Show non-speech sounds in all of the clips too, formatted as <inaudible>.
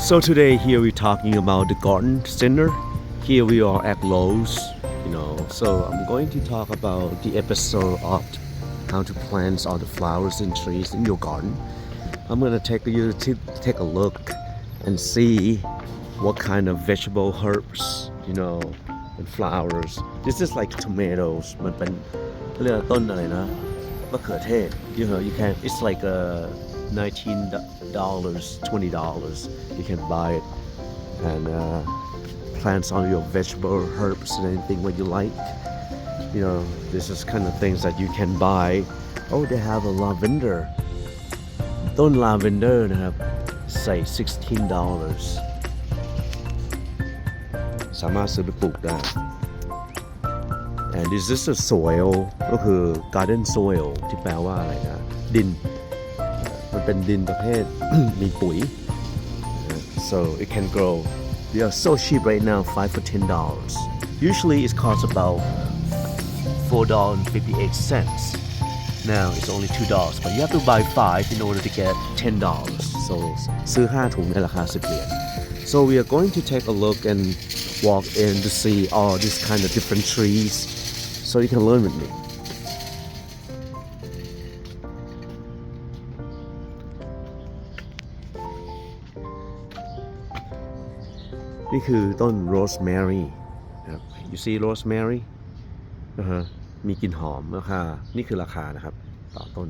So today here we're talking about the garden center. Here we are at Lowe's, you know. So I'm going to talk about the episode of how to plant all the flowers and trees in your garden. I'm gonna take you to take a look and see what kind of vegetable herbs, you know, and flowers. This is like tomatoes มันเป็นเรียกว่าต้นอะไรนะมะเขือเทศ you know you can it's like a 19 dollars 20 dollars you can buy it and uh, plant some of your vegetable herbs and anything what you like you know this is kind of things that you can buy oh they have a lavender ต้น lavender นะครับใส่ 16 dollars สามารถซื้อไปปลูกได้ and this is a soil ก็คือ garden soil ที่แปลว่าอะไรนะ ดิน มันเป็นดินประเภท มีปุ๋ย <clears throat> so it can grow they are so cheap right now 5 for 10 dollars usually it costs about 4 dollars and 58 cents now it's only 2 dollars but you have to buy 5 in order to get 10 dollars so ซื้อ 5 ถุงในราคา 10 เหรียญ so we are going to take a look and walk in to see all these kind of different trees so you can learn with me นี่คือต้นโรสแมรี่ครับ you see rosemary นะฮะมีกลิ่นหอมราคา นี่คือราคานะครับ ต่อต้น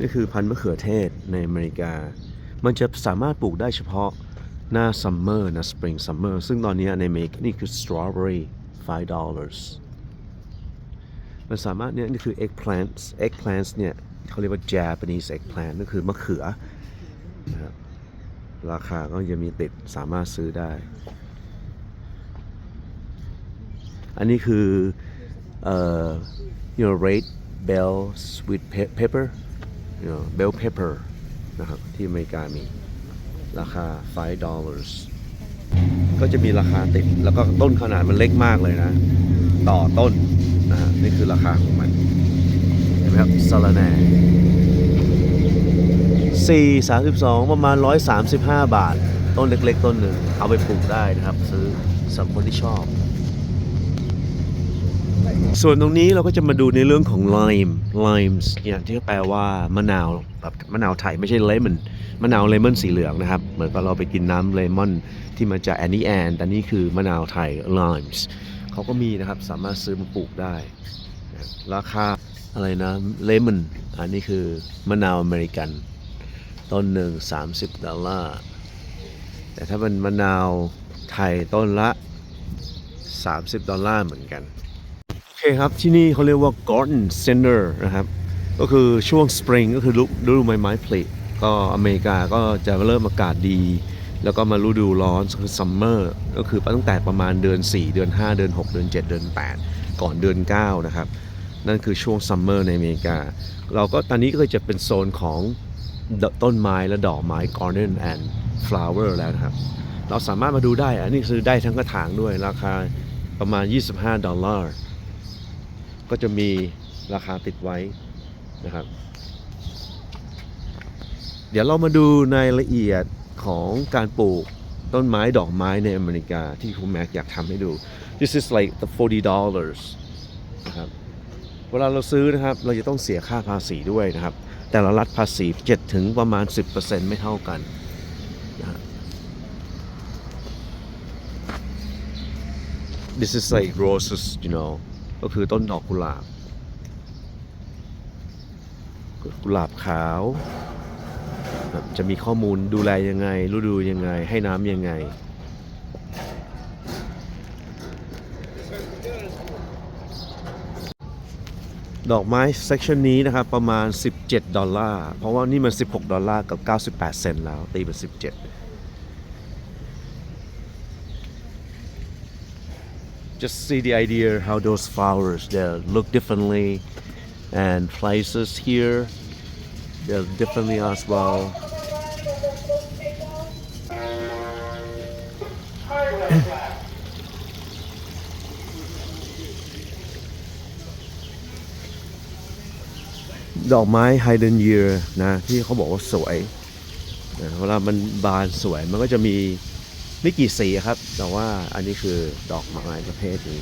นี่คือพันธุ์มะเขือเทศในอเมริกา มันจะสามารถปลูกได้เฉพาะหน้าซัมเมอร์นะสปริงซัมเมอร์ซึ่งตอนนี้ในเมกนี่คือสตรอเบอรี่5 dollars มันสามารถเนี่ยนี่คือ eggplants eggplants เนี่ยเขาเรียกว่า Japanese eggplant ก็คือมะเขือนะครับ ราคาก็จะมีติดสามารถซื้อได้ อันนี้คือเอ่อ you know red bell sweet pepper you know bell pepper นะครับที่อเมริกามีราคา 5 dollars ก็จะมีราคาติด แล้วก็ต้นขนาดมันเล็กมากเลยนะ ต่อต้นนะฮะนี่คือราคาของมัน เห็นไหมครับสาระแหน่ สี่สามสิบสองประมาณร้อยสามสิบห้าบาท ต้นเล็ก ๆ ต้นหนึ่ง เอาไปปลูกได้นะครับ ซื้อสำหรับคนที่ชอบ ส่วนตรงนี้เราก็จะมาดูในเรื่องของ lime limes เนี่ยที่แปลว่ามะนาวแบบมะนาวไทยไม่ใช่ lemon มะนาวเลมอนสีเหลืองนะครับ เหมือนกับเราไปกินน้ำเลมอนที่มาจากแอนนี่แอนแต่นี่คือมะนาวไทย limes เขาก็มีนะครับสามารถซื้อมาปลูกได้ ราคาอะไรนะเลมอนอันนี้คือมะนาวอเมริกัน ต้นหนึ่ง30 ดอลลาร์ แต่ถ้าเป็นมะนาวไทยต้นละ 30 ดอลลาร์เหมือนกัน โอเคครับ ที่นี่เขาเรียกว่า Garden Center นะครับ ก็คือช่วง Spring ก็คือฤดูใบไม้ผลิก็อเมริกาก็จะเริ่มอากาศดี แล้วก็มาฤดูร้อนคือ Summer ก็คือตั้งแต่ประมาณเดือน 4 เดือน 5 เดือน 6 เดือน 7 เดือน 8 ก่อนเดือน 9 นะครับ นั่นคือช่วง Summer ในอเมริกา เราก็ตอนนี้ก็จะเป็นโซนของ ต้นไม้และดอกไม้ Garden and Flower แล้วนะครับ เราสามารถมาดูได้ อันนี้ซื้อได้ทั้งกระถางด้วยราคาประมาณ 25 ดอลลาร์ ก็จะมีราคาติดไว้นะครับ เดี๋ยวเรามาดูในรายละเอียดของการปลูกต้นไม้ดอกไม้ในอเมริกาที่คุณแม็กอยากทำให้ดู this is like the 40 dollars นะครับ เวลาเราซื้อนะครับ เราจะต้องเสียค่าภาษีด้วยนะครับ แต่ละรัฐภาษี7ถึงประมาณ 10%ไม่เท่ากันนะ This is like roses you know ก็คือต้นดอกกุหลาบ กุหลาบขาวจะมีข้อมูลดูแลยังไง ฤดูยังไง ให้น้ำยังไง ดอกไม้เซกชันนี้นะครับประมาณ 17 ดอลลาร์ เพราะว่านี่มัน 16 ดอลลาร์กับ 98 เซนต์แล้ว ตีเป็น 17 just see the idea how those flowers they look differently and places here they're differently as well ดอกไม้ไฮเดนเยียนะที่เขาบอกว่าสวยนะเวลามันบานสวยมันก็จะมีไม่กี่สีครับ แต่ว่าอันนี้คือดอกไม้ประเภทนี้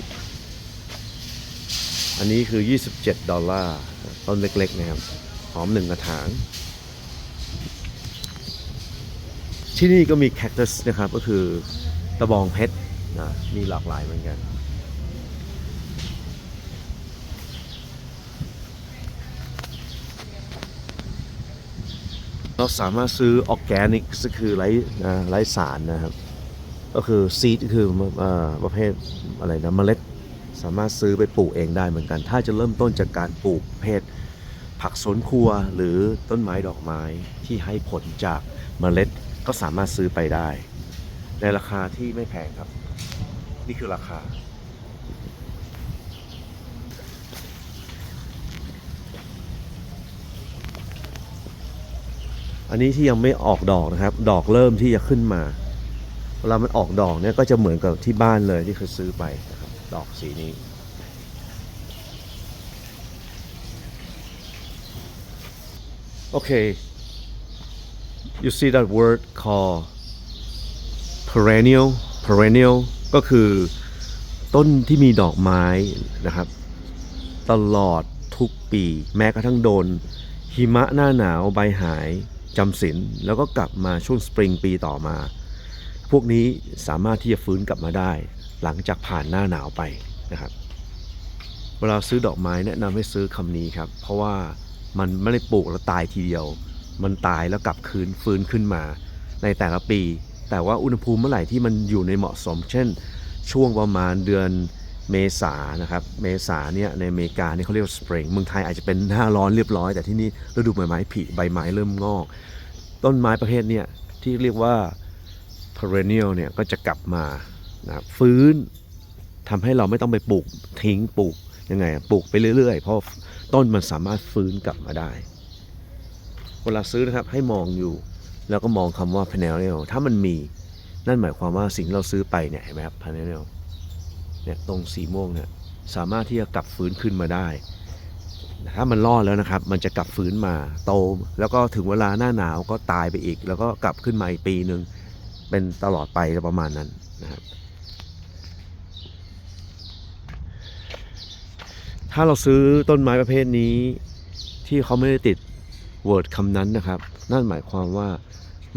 อันนี้คือ 27 ดอลลาร์ต้นเล็ก ๆ นะครับ หอมหนึ่งกระถาง ที่นี่ก็มีแคคตัสนะครับ ก็คือตะบองเพชรนะมีหลากหลายเหมือนกัน เราสามารถซื้อออร์แกนิกก็คือไร้ไร้สารนะครับ ก็คือซีดคือประเภทอะไรนะเมล็ดสามารถซื้อไปปลูกเองได้เหมือนกัน ถ้าจะเริ่มต้นจากการปลูกเพศผักสวนครัวหรือต้นไม้ดอกไม้ที่ให้ผลจากเมล็ดก็สามารถซื้อไปได้ ในราคาที่ไม่แพงครับ นี่คือราคา อันนี้ที่ยังไม่ออกดอกนะครับ ดอกเริ่มที่จะขึ้นมาเวลามันออกดอกเนี่ยก็จะเหมือนกับที่บ้านเลยที่เคยซื้อไปนะครับดอกสีนี้โอเค you see that word called perennial perennial ก็คือต้นที่มีดอกไม้นะครับ ตลอดทุกปี แม้กระทั่งโดนหิมะหน้าหนาวใบหาย จำศีลแล้วก็กลับมาช่วงสปริงปีต่อมา พวกนี้สามารถที่จะฟื้นกลับมาได้ หลังจากผ่านหน้าหนาวไปนะครับเวลาซื้อดอกไม้แนะนำให้ซื้อคำนี้ครับ เพราะว่ามันไม่ได้ปลูกแล้วตายทีเดียว มันตายแล้วกลับคืนฟื้นขึ้นมา ในแต่ละปี แต่ว่าอุณหภูมิเมื่อไหร่ที่มันอยู่ในเหมาะสม เช่น ช่วงประมาณเดือน เมษานะครับ เมษาเนี่ยในอเมริกาเนี่ยเขาเรียกว่าสปริงเมืองไทยอาจจะเป็นหน้าร้อนเรียบร้อย แต่ที่นี่ฤดูใบไม้ผลิใบไม้เริ่มงอก ต้นไม้ประเภทเนี่ยที่เรียกว่า perennial เนี่ยก็จะกลับมานะฟื้นทำให้เราไม่ต้องไปปลูกทิ้งปลูกยังไงปลูกไปเรื่อยๆ เพราะต้นมันสามารถฟื้นกลับมาได้เวลาซื้อนะครับให้มองอยู่แล้วก็มองคำว่า perennial ถ้ามันมีนั่นหมายความว่าสิ่งที่เราซื้อไปเนี่ยเห็นไหมครับ perennial เนี่ยตรงสีม่วงเนี่ยสามารถที่จะกลับฟื้นขึ้นมาได้ถ้ามันรอดแล้วนะครับ มันจะกลับฟื้นมาโต แล้วก็ถึงเวลาหน้าหนาวก็ตายไปอีก แล้วก็กลับขึ้นมาอีกปีหนึ่งเป็นตลอดไปประมาณนั้นนะครับ ถ้าเราซื้อต้นไม้ประเภทนี้ ที่เขาไม่ได้ติด word คำนั้นนะครับ นั่นหมายความว่า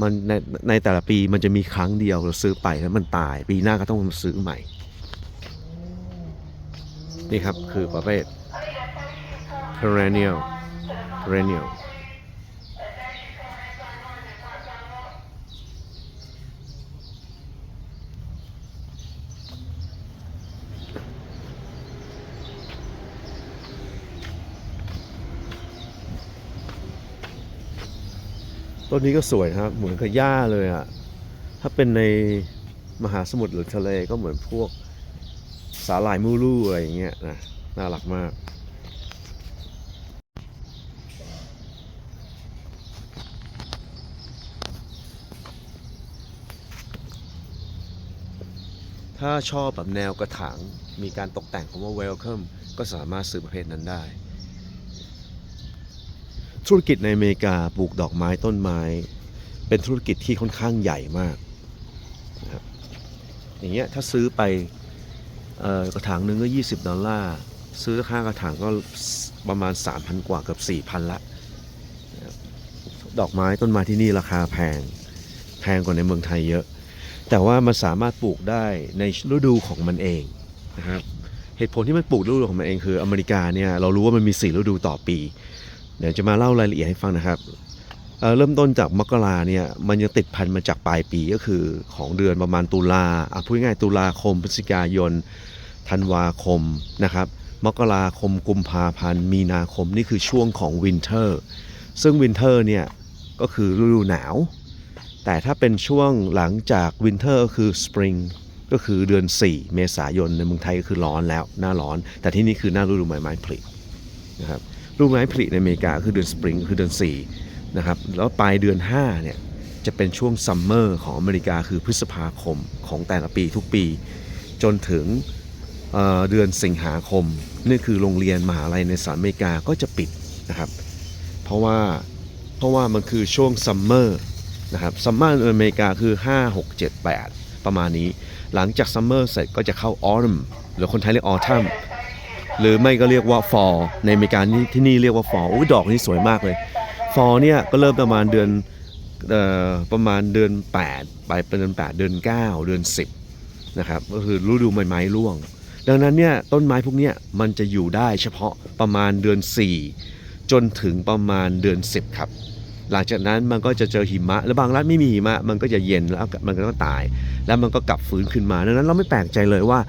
มันในในแต่ละปีมันจะมีครั้งเดียวเราซื้อไปแล้วมันตาย ปีหน้าก็ต้องมาซื้อใหม่ นี่ครับคือประเภท perennial perennial ต้นนี้ก็สวยนะครับ เหมือนกับหญ้าเลยอะถ้าเป็นในมหาสมุทรหรือทะเลก็เหมือนพวก สาหร่ายมูลูอะไรอย่างเงี้ยนะน่ารักมาก ถ้าชอบแบบแนวกระถาง มีการตกแต่งคำว่า welcome ก็สามารถซื้อประเภทนั้นได้ ธุรกิจในอเมริกาปลูกดอกไม้ต้นไม้ เป็นธุรกิจที่ค่อนข้างใหญ่มากนะครับอย่างเงี้ยถ้าซื้อไป กระถางหนึ่งก็ 20 ดอลลาร์ ซื้อค่ากระถางก็ประมาณ 3,000 กว่าเกือบ4,000ละนะดอกไม้ต้นไม้ที่นี่ราคาแพง แพงกว่าในเมืองไทยเยอะ แต่ว่ามันสามารถปลูกได้ในฤดูของมันเองนะครับ เหตุผลที่มันปลูกฤดูของมันเองคืออเมริกาเนี่ยเรารู้ว่ามันมี 4 ฤดูต่อปี เดี๋ยวจะมาเล่ารายละเอียดให้ฟังนะครับ เเริ่มต้นจากมกราเนี่ยมันยังติดพันมาจากปลายปีก็คือของเดือนประมาณตุลาอะพูดง่ายตุลาคมพฤศจิกายนธันวาคมนะครับมกราคมกุมภาพันธ์มีนาคมนี่คือช่วงของวินเทอร์ซึ่งวินเทอร์เนี่ยก็คือฤดูหนาว แต่ถ้าเป็นช่วงหลังจากวินเทอร์ก็คือสปริงก็คือเดือน 4 เมษายนในเมืองไทยก็คือร้อนแล้วหน้าร้อน แต่ที่นี่คือหน้าฤดูใบไม้ผลินะครับฤดูไม้ผลิในอเมริกาคือเดือนสปริงคือเดือน 4 นะครับแล้วปลายเดือน5เนี่ยจะเป็นช่วงซัมเมอร์ของอเมริกาคือพฤษภาคมของแต่ละปีทุกปี จนถึงเเดือนสิงหาคม นี่คือโรงเรียนมหาลัยในสหรัฐอเมริกาก็จะปิดนะครับเพราะว่าเพราะว่ามันคือช่วงซัมเมอร์นะครับซัมเมอร์ในอเมริกาคือ 5 6 7 8 ประมาณนี้ หลังจากซัมเมอร์เสร็จก็จะเข้าออ m มหรือคนไทยเรียกออทัมหรือไม่ก็เรียกว่าฟอลในอเมริกานี่ที่นี่เรียกว่าฟอลอุ้ยดอกนี่สวยมากเลย ฟอเนี่ยก็เริ่มประมาณเดือนออประมาณเดือน 8 ไปเป็นเดือน 8 เดือน 9 เดือน 10นะครับก็คือฤดูใบไม้ร่วง ดังนั้นเนี่ยต้นไม้พวกนี้มันจะอยู่ได้เฉพาะประมาณเดือน 4 จนถึงประมาณเดือน 10 ครับ หลังจากนั้นมันก็จะเจอหิมะ แล้วบางรัฐไม่มีหิมะ มันก็จะเย็นแล้วมันก็ตาย แล้วมันก็กลับฟื้นขึ้นมา ดังนั้นเราไม่แปลกใจเลยว่า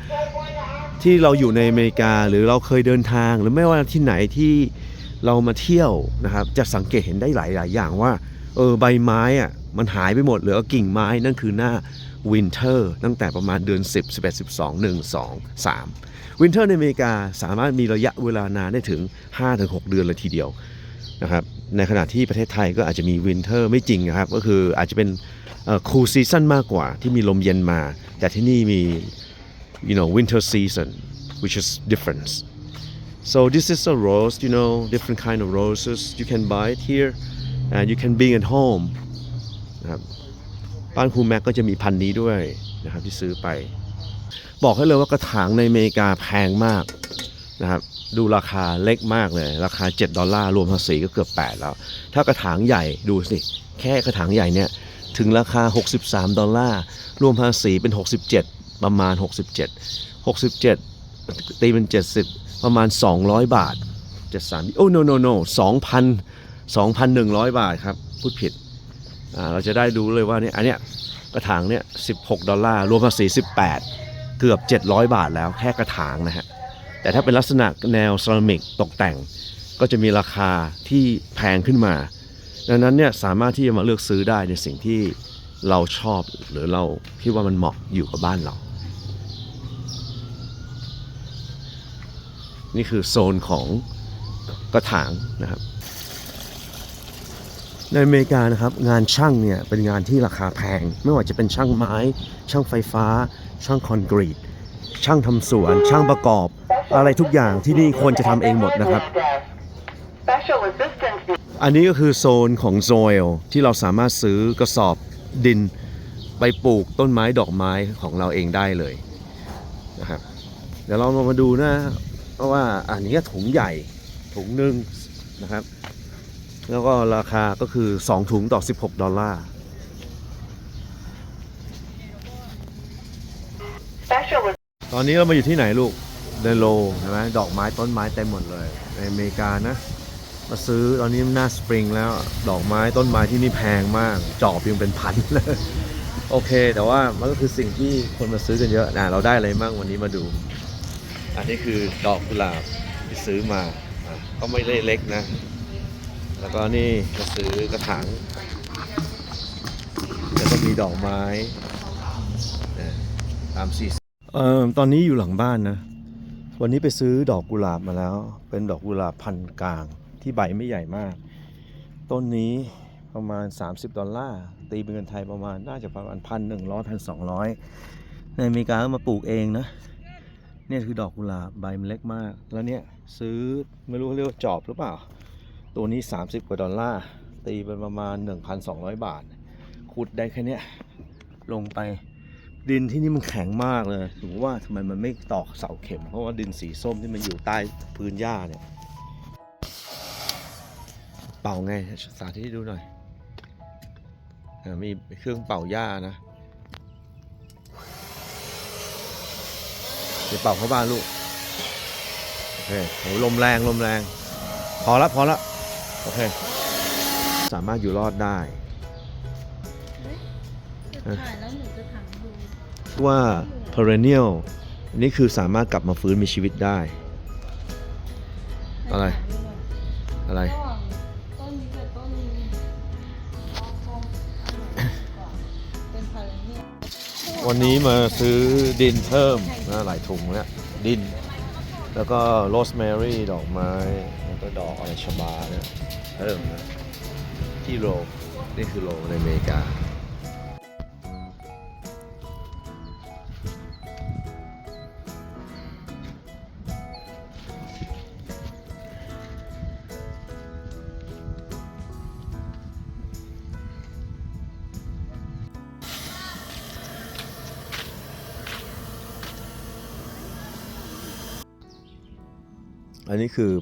ที่เราอยู่ในอเมริกาหรือเราเคยเดินทางหรือไม่ว่าที่ไหนที่ เรามาเที่ยวนะครับ จะสังเกตเห็นได้หลาย ๆ อย่างว่า เออใบไม้อะมันหายไปหมดเหลือกิ่งไม้นั่นคือหน้าวินเทอร์ตั้งแต่ประมาณเดือน 10 11 12 1 2 3วินเทอร์ในอเมริกาสามารถมีระยะเวลานานได้ถึง 5-6 เดือนเลยทีเดียวนะครับในขณะที่ประเทศไทยก็อาจจะมีวินเทอร์ไม่จริงนะครับ ก็คืออาจจะเป็นคูลซีซันมากกว่าที่มีลมเย็นมา แต่ที่นี่มี you know winter season which is different so this is a rose you know different kind of roses you can buy it here and you can bring it home นะครับบ้านครูแม็กก็จะมีพันธุ์นี้ด้วยนะครับที่ซื้อไป บอกให้เลยว่ากระถางในอเมริกาแพงมากนะครับ ดูราคาเล็กมากเลย ราคา 7 ดอลลาร์รวมภาษีก็เกือบ 8 แล้ว ถ้ากระถางใหญ่ดูสิ แค่กระถางใหญ่เนี่ยถึงราคา 63 ดอลลาร์ รวมภาษีเป็น 67 ประมาณ 67 67 ตีเป็น 70 ประมาณ 200 บาท73โอ้ no no no 2,000 2,100บาทครับ พูดผิดอ่าเราจะได้ดูเลยว่าเนี่ยอันเนี้ยกระถางเนี่ย16ดอลลาร์รวมภาษี18เกือบ700บาทแล้วแค่กระถางนะฮะแต่ถ้าเป็นลักษณะแนวเซรามิกตกแต่ง ก็จะมีราคาที่แพงขึ้นมา ดังนั้นเนี่ยสามารถที่จะมาเลือกซื้อได้ในสิ่งที่เราชอบหรือเราคิดว่ามันเหมาะอยู่กับบ้านเรา นี่คือโซนของกระถางนะครับ ในอเมริกานะครับงานช่างเนี่ยเป็นงานที่ราคาแพง ไม่ว่าจะเป็นช่างไม้ ช่างไฟฟ้า ช่างคอนกรีต ช่างทำสวน ช่างประกอบ อะไรทุกอย่างที่นี่ควรจะทำเองหมดนะครับ Special assistance อันนี้ก็คือโซนของโซ l ที่เราสามารถซื้อกระสอบดินไปปลูกต้นไม้ดอกไม้ของเราเองได้เลยนะครับ เดี๋ยวเรามาดูนะ เพราะว่าอันนี้ถุงใหญ่ถุงหนึ่งนะครับ แล้วก็ราคาก็คือ 2 ถุงต่อ 16 ดอลลาร์ special ตอนนี้เรามาอยู่ที่ไหนลูกเดนโลใช่ไหมดอกไม้ต้นไม้เต็มหมดเลย ในอเมริกานะ มาซื้อตอนนี้หน้าสปริงแล้วดอกไม้ต้นไม้ที่นี่แพงมากจอบยังเป็นพันเลยโอเค แต่ว่ามันก็คือสิ่งที่คนมาซื้อกันเยอะนะเราได้อะไรบ้างวันนี้มาดู อันนี้คือดอกกุหลาบที่ซื้อมาก็ไม่ได้เล็กนะ แล้วก็นี่ก็ซื้อกระถางแล้วก็มีดอกไม้ตามสีเอ่อตอนนี้อยู่หลังบ้านนะ วันนี้ไปซื้อดอกกุหลาบมาแล้ว เป็นดอกกุหลาบพันกลางที่ใบไม่ใหญ่มาก ต้นนี้ประมาณ 30 ดอลลาร์ ตีเป็นเงินไทยประมาณน่าจะประมาณพันหนึ่งร้อยพันสองร้อยในอเมริกาก็มาปลูกเองนะ เนี่ยคือดอกกุหลาบใบมันเล็กมาก แล้วเนี่ยซื้อไม่รู้เขาเรียกว่าจอบหรือเปล่า ตัวนี้ 30 กว่าดอลลาร์ ตีเป็นประมาณ 1,200 บาท ขุดได้แค่เนี้ยลงไปดินที่นี่มันแข็งมากเลยถึงว่าทำไมมันไม่ตอกเสาเข็ม เพราะว่าดินสีส้มที่มันอยู่ใต้พื้นหญ้าเนี่ย เป่าไงสาธิตให้ดูหน่อยมีเครื่องเป่าหญ้านะ เดี๋ยวเป่าเข้าบ้านลูก โอเคโหลมแรงลมแรง พอละพอละโอเค สามารถอยู่รอดได้ถ่ายแล้วหนูจะถามดูว่า perennial อันนี้คือสามารถกลับมาฟื้นมีชีวิตได้ อะไร อะไร วันนี้มาซื้อดินเพิ่มนะหลายถุงแล้วดิน แล้วก็โรสแมรี่ดอกไม้แล้วก็ดอกอะไรชบาเนี่ยเพิ่มนะที่โลนี่คือโลในอเมริกา อันนี้คือ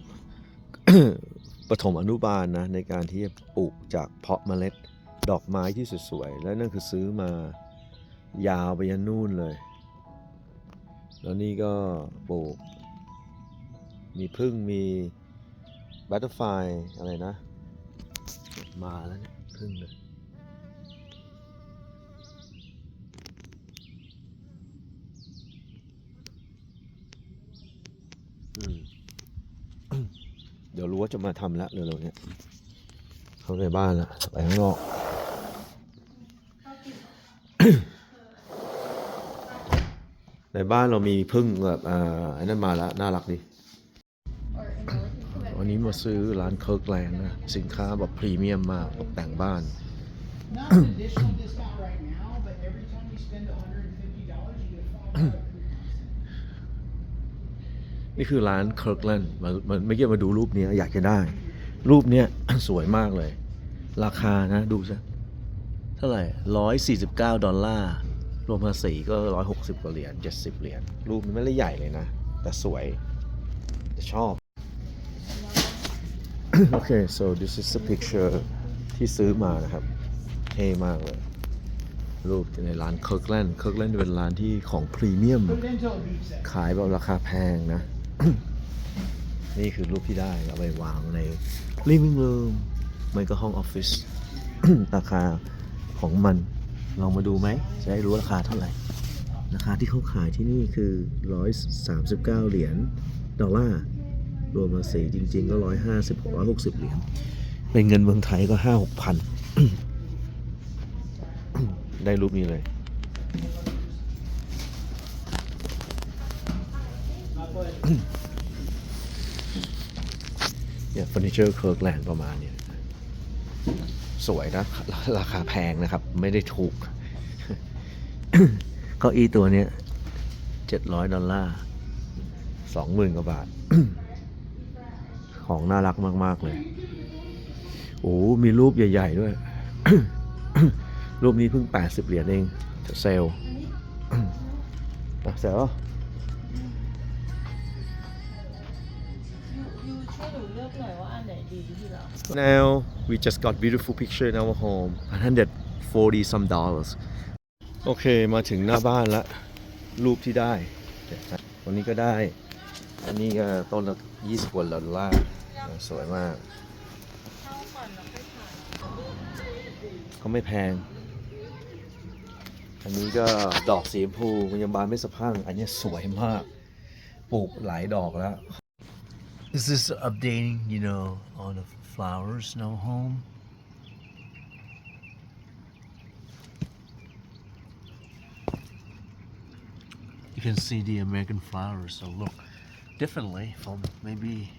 ปฐมอนุบาลนะในการที่จะปลูกจากเพาะเมล็ดดอกไม้ที่สวยๆ และนั่นคือซื้อมายาวไปยันนู่นเลย แล้วนี่ก็ปลูก มีพึ่งมีบัตเตอร์ไฟอะไรนะ มาแล้วเนี่ยพึ่งเลย อืม เดี๋ยวรู้ว่าจะมาทำแล้วเร็วๆเนี้ยเข้าในบ้านล้วไปข้างนอกในบ้านเรามีพึ่งแบบอ่าอ้นั่นมาแล้วน่ารักดีวันนี้มาซื้อร้านเคิร์กแลนด์นะ สินค้าแบบพรีเมียมมากตกแต่งบ้าน นี่คือร้านเคิร์กแลนด์มันไม่เกี่ยวมาดูรูปเนี้ยอยากจะได้ รูปเนี้ยสวยมากเลย ราคานะดูซะเท่าไหร่ร้อยสี่สิบเก้าดอลลาร์ รวมภาษีก็ร้อยหกสิบกว่าเหรียญเจ็ดสิบเหรียญรูปมันไม่ได้ใหญ่เลยนะ แต่สวยแต่ชอบ โอเค so this is the picture ที่ซื้อมานะครับเท่มากเลย รูปในร้านเคิร์กแลนด์เคิร์กแลนด์เป็นร้านที่ของพรีเมียม ขายแบบราคาแพงนะ นี่คือรูปที่ได้เอาไปวางใน living room มันก็ห้องออฟฟิศ ราคาของมันลองมาดูไหม จะได้รู้ราคาเท่าไหร่ ราคาที่เขาขายที่นี่คือ 139 เหรียญดอลลาร์ รวมภาษีจริง ๆ ก็ 150 160 เหรียญ เป็นเงินเมืองไทยก็ 5 6พัน ได้รูปนี้เลย เนี่ยเฟอร์นิเจอร์เคิร์กแลนด์ประมาณเนี้ยสวยนะ ราคาแพงนะครับ ไม่ได้ถูก เก้าอี้ตัวเนี้ยเจ็ดร้อยดอลลาร์สองหมื่นกว่าบาท ของน่ารักมาก ๆ เลย โอ้มีรูปใหญ่ ๆ ด้วย รูปนี้เพิ่ง80เหรียญเองเซลล์เซลล์ Now we just got beautiful picture in our home 140 some dollars โอเค มาถึงหน้าบ้านละรูปที่ได้วันนี้ก็ได้ อันนี้ก็ต้นละ20กว่าดอลลาร์สวยมากเขาก่อนแล้วค่อยถ่ายก็ไม่แพง อันนี้ก็ดอกสีชมพูมันยังบานไม่สะพั่ง อันนี้สวยมาก ปลูกหลายดอกแล้ว This is updating you know on the flowers our home? You can see the American flowers so look differently from maybe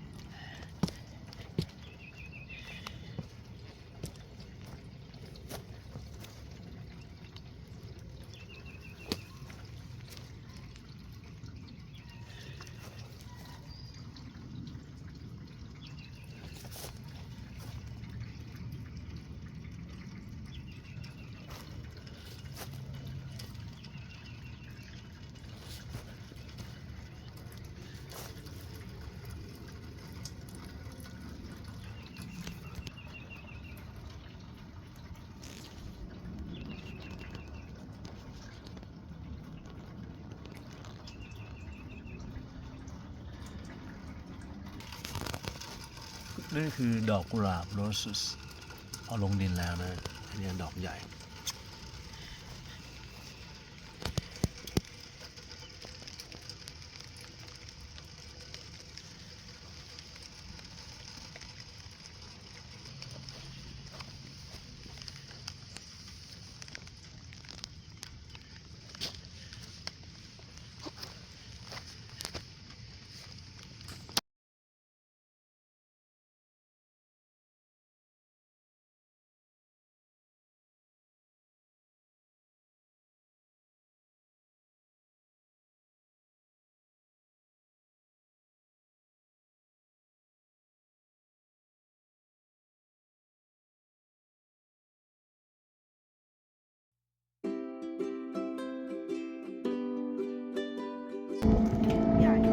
นี่คือดอกกุหลาบโรสสเอาลงดินแล้วนะอันนี้ดอกใหญ่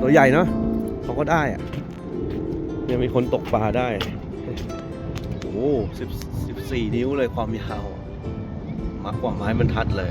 ตัวใหญ่เนาะเขาก็ได้อะเนี่ยมีคนตกปลาได้ โอ้สิบสิบสี่นิ้วเลยความยาวมากกว่าไม้บรรทัดเลย